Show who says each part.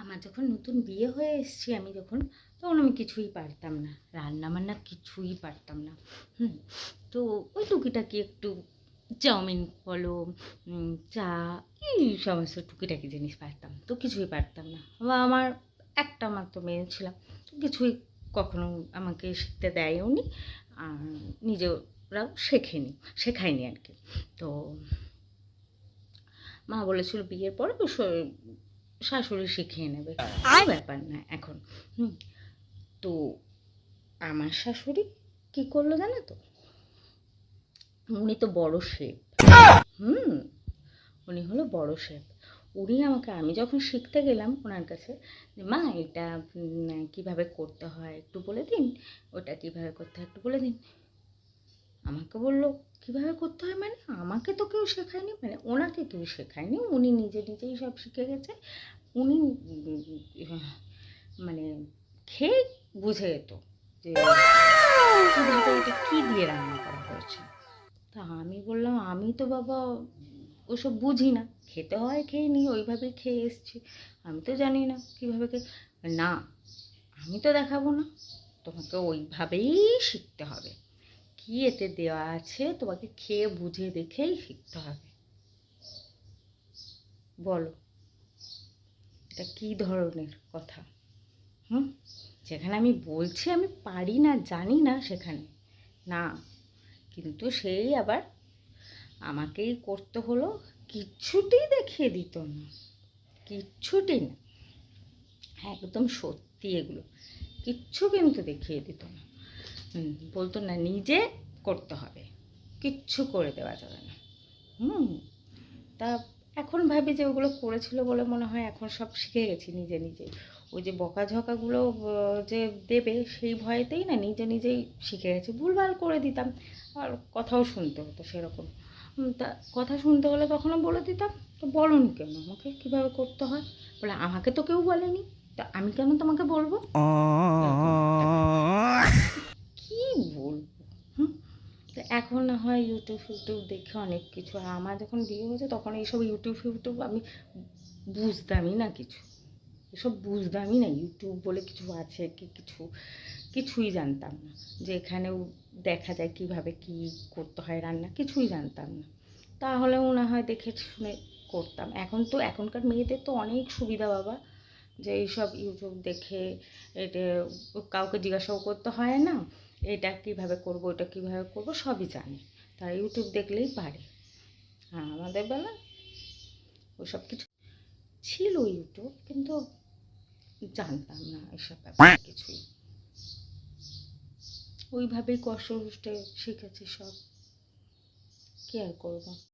Speaker 1: আমার যখন নতুন বিয়ে হয়ে এসেছি আমি যখন, তখন আমি কিছুই পারতাম না রান্না বান্না কিছুই পারতাম না, হুম। তো ওই টুকিটাকি একটু চাউমিন বলো চা, এই সমস্ত টুকিটাকি জিনিস পারতাম, তো কিছুই পারতাম না। বা আমার একটা মাত্র মেয়ে ছিলাম তো কিছুই কখনো আমাকে শিখতে দেয়ও নি আর নিজেরাও শেখেনি, শেখায়নি আর কি। তো মা বলেছিল বিয়ের পরে শাশুড়ি শিখিয়ে নেবে। কোনো ব্যাপার না এখন। হুম। তো আমার শাশুড়ি কি করল জানো তো? উনি তো বড় শেফ। হুম। উনি হলো বড় শেফ। উনি আমাকে আমি যখন শিখতে গেলাম ওনার কাছে যে মা এটা কীভাবে করতে হয় একটু বলে দিন। ওটা কীভাবে করতে হয় একটু বলে দিন। আমাকে বলল কীভাবে করতে হয়? মানে আমাকে তো কেউ শেখায়নি মানে ওনাকে কেউ শেখায়নি। উনি নিজে নিজেই সব শিখে গেছে। উনি মানে খেয়ে বুঝে যেত যে এটা কী দিয়ে রান্না করা হয়েছে। তা আমি বললাম, আমি তো বাবা ওসব বুঝি না। খেতে হয়, খেয়ে নিই, ওইভাবেই খেয়ে এসছি। আমি তো জানি না কীভাবে না, আমি তো দেখাবো না। তোমাকে ওইভাবেই শিখতে হবে। কি এতে দেওয়া আছে, তোমাকে খেয়ে বুঝে দেখেই শিখতে হবে। বলো, এটা কী ধরনের কথা? হুম? যেখানে আমি বলছি, আমি পারি না, জানি না সেখানে। না, কিন্তু সেই আবার আমাকেই করতে হলো কিচ্ছুটি দেখিয়ে দিত না। কিচ্ছুটি না, একদম সত্যি এগুলো। কিচ্ছু কিন্তু দেখিয়ে দিত না। বলতো না নিজে করতে হবে কিচ্ছু করে দেওয়া যাবে না হুম তা এখন ভাবি যে ওগুলো করেছিল বলে মনে হয় এখন সব শিখে গেছি নিজে নিজে ওই যে বকাঝকাগুলো যে দেবে সেই ভয়েতেই না নিজে নিজেই শিখে গেছি ভুলভাল করে দিতাম আর কথাও শুনতে হতো সেরকম তা কথা শুনতে হলে তখনও বলে দিতাম তো বলনি কেন আমাকে কীভাবে করতে হয় বলে আমাকে তো কেউ বলেনি তা আমি কেন তোমাকে বলব কি বলব হুম তো এখন না হয় ইউটিউব ফিউটিউব দেখে অনেক কিছু। আর আমার যখন বিয়ে হয়েছে, তখন এইসব ইউটিউব ফিউটিউব আমি বুঝতামই না কিছু। এসব বুঝতামই না। ইউটিউব বলে কিছু আছে কি কিছু? কিছুই জানতাম না। যে এখানেও দেখা যায় কীভাবে কি করতে হয় রান্না, কিছুই জানতাম না। তাহলেও না হয় দেখে শুনে করতাম। এখন তো এখনকার মেয়েদের তো অনেক সুবিধা বাবা। যে এইসব ইউটিউব দেখে এটা কাউকে জিজ্ঞাসাও করতে হয় না। এটা কীভাবে করব ওটা কীভাবে করব সবই জানে। তারা ইউটিউব দেখলেই পারে। হ্যাঁ আমাদের বেলা ওই সব কিছু ছিল ইউটিউব কিন্তু জানতাম না এসব ব্যাপার কিছুই। ওইভাবেই কষ্ট কষ্টে শিখেছি সব। কি আর করব?